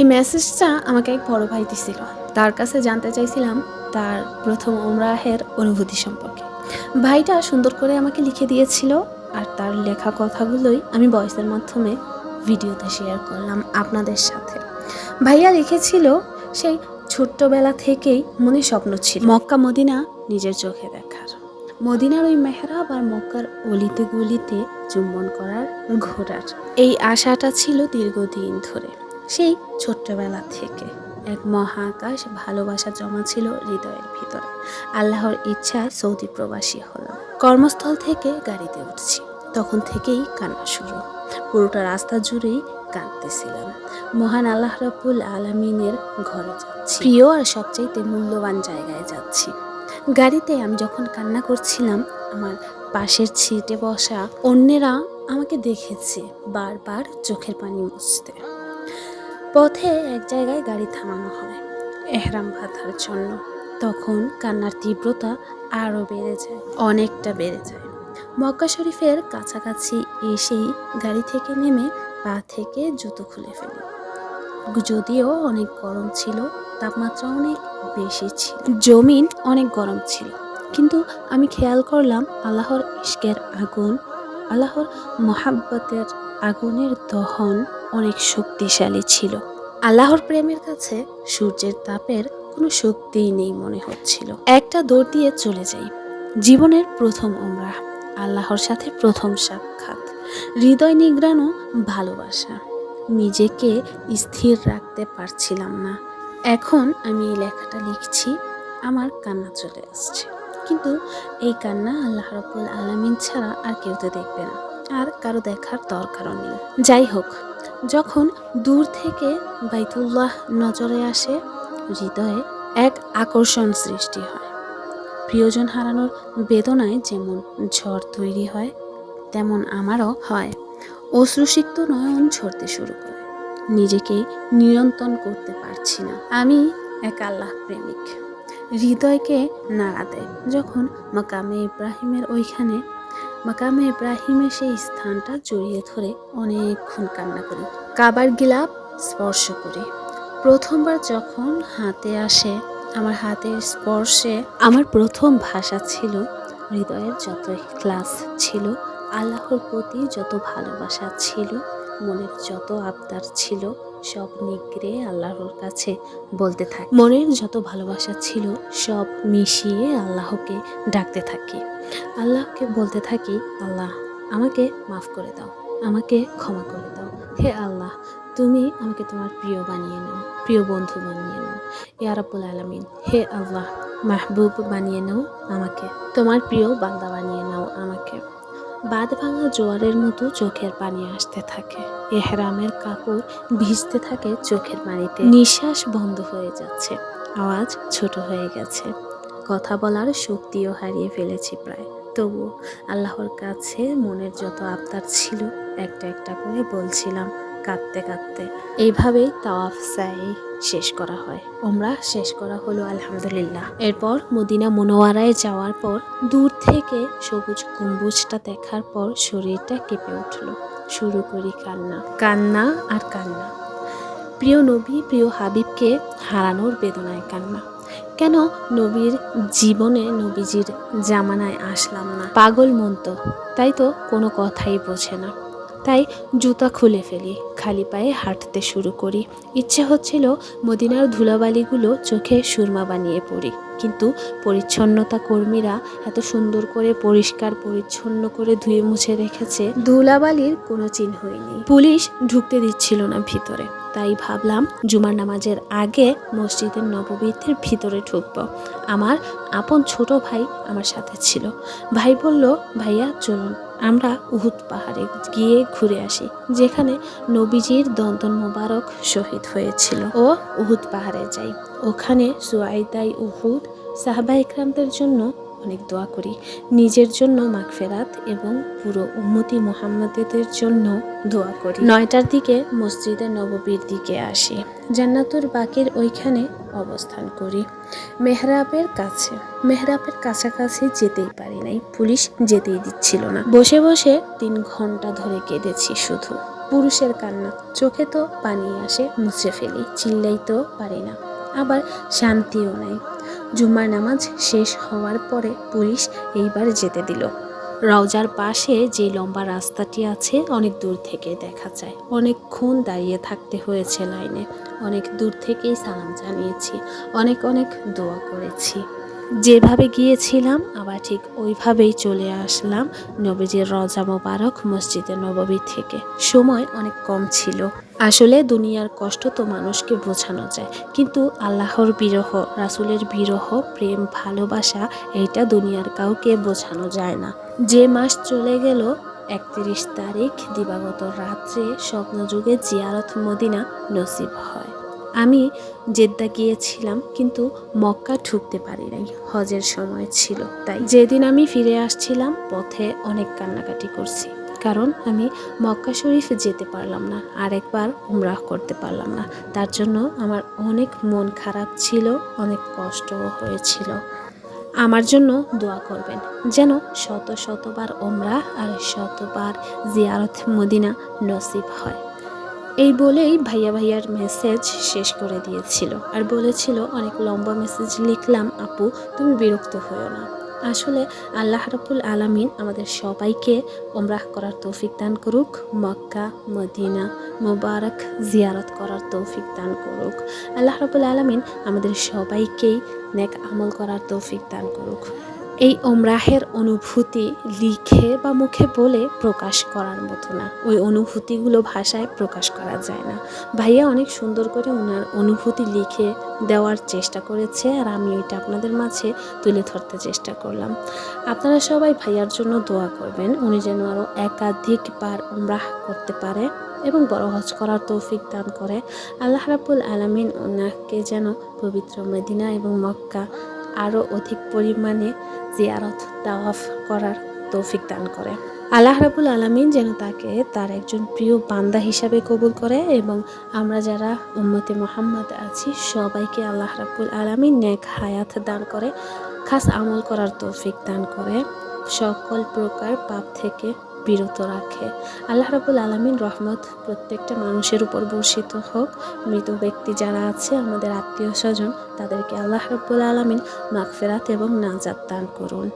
এই মেসেজটা আমাকে এক বড় ভাই দিছিল। তার কাছে জানতে চাইছিলাম তার প্রথম ওমরাহের অনুভূতি সম্পর্কে। ভাইটা সুন্দর করে আমাকে লিখে দিয়েছিল আর তার লেখা কথাগুলোই আমি বয়সের মাধ্যমে ভিডিওতে শেয়ার করলাম আপনাদের সাথে। ভাইয়া লিখেছিল সেই ছোট্টবেলা থেকেই মনে স্বপ্ন ছিল মক্কা মদিনা নিজের চোখে দেখার। মদিনার ওই মেহরাব আর মক্কার অলিতে গলিতে চুম্বন করার ঘোরার এই আশাটা ছিল দীর্ঘদিন ধরে। সেই ছোট্টবেলা থেকে। এক মহাকাশ ভালোবাসা জমা ছিল হৃদয়ের ভিতরে। আল্লাহর ইচ্ছায় সৌদি প্রবাসী হলাম। কর্মস্থল থেকে গাড়িতে উঠছি। তখন থেকেই কান্না শুরু। পুরোটা রাস্তা জুড়েই কাঁদতেছিলাম। মহান আল্লাহ রাব্বুল আলমিনের ঘরে যাচ্ছি। প্রিয় আর সবচাইতে মূল্যবান জায়গায় যাচ্ছি। গাড়িতে আমি যখন কান্না করছিলাম, আমার পাশের ছিটে বসা অন্যেরা আমাকে দেখেছে বারবার চোখের পানি মুছতে। পথে এক জায়গায় গাড়ি থামানো হয় এহরাম বাঁধার জন্য। তখন কান্নার তীব্রতা আরও বেড়ে যায়, অনেকটা বেড়ে যায়। মক্কা শরীফের কাছাকাছি এসেই গাড়ি থেকে নেমে পা থেকে জুতো খুলে ফেলি। যদিও অনেক গরম ছিল, তাপমাত্রা অনেক বেশি ছিল। জমিন অনেক গরম ছিল, কিন্তু আমি খেয়াল করলাম আল্লাহর ইশকের আগুন, আল্লাহর মহাব্বতের আগুনের দহন অনেক শক্তিশালী ছিল। আল্লাহর প্রেমের কাছে সূর্যের তাপের কোনো শক্তিই নেই মনে হচ্ছিল। একটা দৌড় দিয়ে চলে যাই। জীবনের প্রথম ওমরা আল্লাহর সাথে প্রথম সাক্ষাৎ। হৃদয় নিগ্রানো ভালোবাসা। নিজেকে স্থির রাখতে পারছিলাম না। এখন আমি এই লেখাটা লিখছি, আমার কান্না চলে আসছে। কিন্তু এই কান্না আল্লাহ রাব্বুল আলামিন ছাড়া আর কেউ তো দেখবে না। আর কারও দেখার দরকারও নেই। যাই হোক, যখন দূর থেকে বাইতুল্লাহ নজরে আসে, হৃদয়ে এক আকর্ষণ সৃষ্টি হয়। প্রিয়জন হারানোর বেদনায় যেমন ঝড় তৈরি হয়, তেমন আমারও হয়। অশ্রুসিক্ত নয়ন ঝরতে শুরু করে। নিজেকে নিয়ন্ত্রণ করতে পারছি না। আমি এক আল্লাহ প্রেমিক। হৃদয়কে নাড়া দেয়। যখন মাকামে ইব্রাহিমের ওইখানে মাকামে ইব্রাহিমের সেই স্থানটা জড়িয়ে ধরে অনেকক্ষণ কান্না করি। কাবার গিলাপ স্পর্শ করি। প্রথমবার যখন হাতে আসে, আমার হাতের স্পর্শে আমার প্রথম ভাষা ছিল, হৃদয়ের যত ক্লাস ছিল, আল্লাহর প্রতি যত ভালোবাসা ছিল, মনের যত আবদার ছিল সব নিগড়ে আল্লাহর কাছে বলতে থাকি। মনের যত ভালোবাসা ছিল, সব মিশিয়ে আল্লাহকে ডাকতে থাকি। আল্লাহকে বলতে থাকি, আল্লাহ, আমাকে মাফ করে দাও, আমাকে ক্ষমা করে দাও। হে আল্লাহ, তুমি আমাকে তোমার প্রিয় বানিয়ে নাও, প্রিয় বন্ধু বানিয়ে নাও। ইয়া রাব্বুল আলামিন, হে আল্লাহ, মাহবুব বানিয়ে নাও আমাকে। তোমার প্রিয় বান্দা বানিয়ে নাও আমাকে। বাদ ভাঙা জোয়ারের মতো চোখের পানি আসতে থাকে। এহরামের কাপড় ভিজতে থাকে চোখের পানিতে। নিঃশ্বাস বন্ধ হয়ে যাচ্ছে। আওয়াজ ছোট হয়ে গেছে। কথা বলার শক্তিও হারিয়ে ফেলেছি প্রায়। তবু আল্লাহর কাছে মনের যত আবদার ছিল, একটা একটা করে বলছিলাম কাঁদতে কাঁদতে। এইভাবেই তাওয়াফ সাই শেষ করা হয়। ওমরা শেষ করা হলো, আলহামদুলিল্লাহ। এরপর মদিনা মনোয়ারায় যাওয়ার পর দূর থেকে সবুজ গম্বুজটা দেখার পর শরীরটা কেঁপে উঠল। শুরু করি কান্না। কান্না আর কান্না। প্রিয় নবী, প্রিয় হাবিবকে হারানোর বেদনায় কান্না। কেন নবীর জীবনে নবীজির জামানায় আসলাম না? পাগল মন তো, তাই তো কোনো কথাই বোঝে না। তাই জুতা খুলে ফেলি, খালি পায়ে হাঁটতে শুরু করি। ইচ্ছে হচ্ছিল মদিনার ধুলাবালিগুলো চোখে সুরমা বানিয়ে পড়ি। কিন্তু পরিচ্ছন্নতা কর্মীরা এত সুন্দর করে পরিষ্কার, পরিচ্ছন্ন করে ধুয়ে মুছে রেখেছে, ধুলাবালির কোনো চিহ্নই নেই। পুলিশ ঢুকতে দিচ্ছিল না ভিতরে। তাই ভাবলাম জুমার নামাজের আগে মসজিদের নববীতের ভিতরে ঢুকব। আমার আপন ছোট ভাই আমার সাথে ছিল। ভাই বলল, ভাইয়া, চলুন। আমরা উহুদ পাহাড়ে গিয়ে ঘুরে আসি, যেখানে নবীজির দন্তন মোবারক শহীদ হয়েছিল। ও উহুদ পাহাড়ে যাই। ওখানে সুয়াইদাই উহুদ সাহাবা ইকরামদের জন্য অনেক দোয়া করি। নিজের জন্য মাগফেরাত এবং পুরো উম্মতি মোহাম্মদের জন্য দোয়া করি। নয়টার দিকে মসজিদে নববীর দিকে আসি। জান্নাতুর বাকির ওইখানে অবস্থান করি। মেহরাবের কাছে। মেহরাবের কাছাকাছি যেতেই পারি নাই। পুলিশ যেতেই দিচ্ছিল না। বসে বসে তিন ঘণ্টা ধরে কেঁদেছি শুধু। পুরুষের কান্না। চোখে তো পানি আসে, মুছে ফেলি। চিল্লাইতেও পারি না। আবার শান্তিও নাই। জুম্মার নামাজ শেষ হওয়ার পরে পুলিশ এইবার যেতে দিল। রওজার পাশে যে লম্বা রাস্তাটি আছে, অনেক দূর থেকে দেখা যায়। অনেকক্ষণ দাঁড়িয়ে থাকতে হয়েছে লাইনে। অনেক দূর থেকেই সালাম জানিয়েছি। অনেক অনেক দোয়া করেছি। যেভাবে গিয়েছিলাম, আবার ঠিক ওইভাবেই চলে আসলাম নবীজির রজা মোবারক মসজিদে নববী থেকে। সময় অনেক কম ছিল। আসলে দুনিয়ার কষ্ট তো মানুষকে বোঝানো যায়, কিন্তু আল্লাহর বিরহ, রাসুলের বিরহ, প্রেম, ভালোবাসা, এইটা দুনিয়ার কাউকে বোঝানো যায় না। যে মাস চলে গেল, একত্রিশ তারিখ, দিবাগত রাত্রে স্বপ্নযুগে জিয়ারত মদিনা নসিব হয়। আমি জেদ্দা গিয়েছিলাম, কিন্তু মক্কা ঢুকতে পারি নাই। হজের সময় ছিল, তাই যেদিন আমি ফিরে আসছিলাম, পথে অনেক কান্নাকাটি করছি। কারণ আমি মক্কা শরীফ যেতে পারলাম না, আরেকবার উমরাহ করতে পারলাম না। তার জন্য আমার অনেক মন খারাপ ছিল, অনেক কষ্টও হয়েছিল। আমার জন্য দোয়া করবেন, যেন শত শতবার ওমরা আর শতবার জিয়ারত মদিনা নসিব হয়। এই বলেই ভাইয়া ভাইয়ার মেসেজ শেষ করে দিয়েছিল। আর বলেছিল, অনেক লম্বা মেসেজ লিখলাম, আপু, তুমি বিরক্ত হও না। আসলে আল্লাহ রাবুল আলামিন আমাদের সবাইকে ওমরাহ করার তৌফিক দান করুক, মক্কা, মদিনা, মোবারক জিয়ারত করার তৌফিক দান করুক। আল্লাহ রাবুল আলামিন আমাদের সবাইকেই নেক আমল করার তৌফিক দান করুক। এই ওমরাহের অনুভূতি লিখে বা মুখে বলে প্রকাশ করার মতো না। ওই অনুভূতিগুলো ভাষায় প্রকাশ করা যায় না। ভাইয়া অনেক সুন্দর করে ওনার অনুভূতি লিখে দেওয়ার চেষ্টা করেছে আর আমি ওইটা আপনাদের মাঝে তুলে ধরতে চেষ্টা করলাম। আপনারা সবাই ভাইয়ার জন্য দোয়া করবেন, উনি যেন আরও একাধিকবার ওমরাহ করতে পারে এবং বড় হজ করার তৌফিক দান করে। আল্লাহ রাবুল আলমিন ওনাকে যেন পবিত্র মদিনা এবং মক্কা আরও অধিক পরিমাণে জিয়ারত, তাওয়াফ করার তৌফিক দান করে। আল্লাহ রাবুল আলমিন যেন তাকে তার একজন প্রিয় বান্দা হিসাবে কবুল করে এবং আমরা যারা উম্মতে মোহাম্মদ আছি, সবাইকে আল্লাহ রাবুল আলমিন নেক হায়াত দান করে, খাস আমল করার তৌফিক দান করে। সকল প্রকার পাপ থেকে বিরত রাখে। আল্লাহ রাবুল আলমিন রহমত প্রত্যেকটা মানুষের উপর বর্ষিত হোক। মৃত ব্যক্তি যারা আছে, আমাদের আত্মীয় স্বজন, তাদেরকে আল্লাহ রাবুল আলমিন মাগফেরাত এবং নাজাত দান করুন।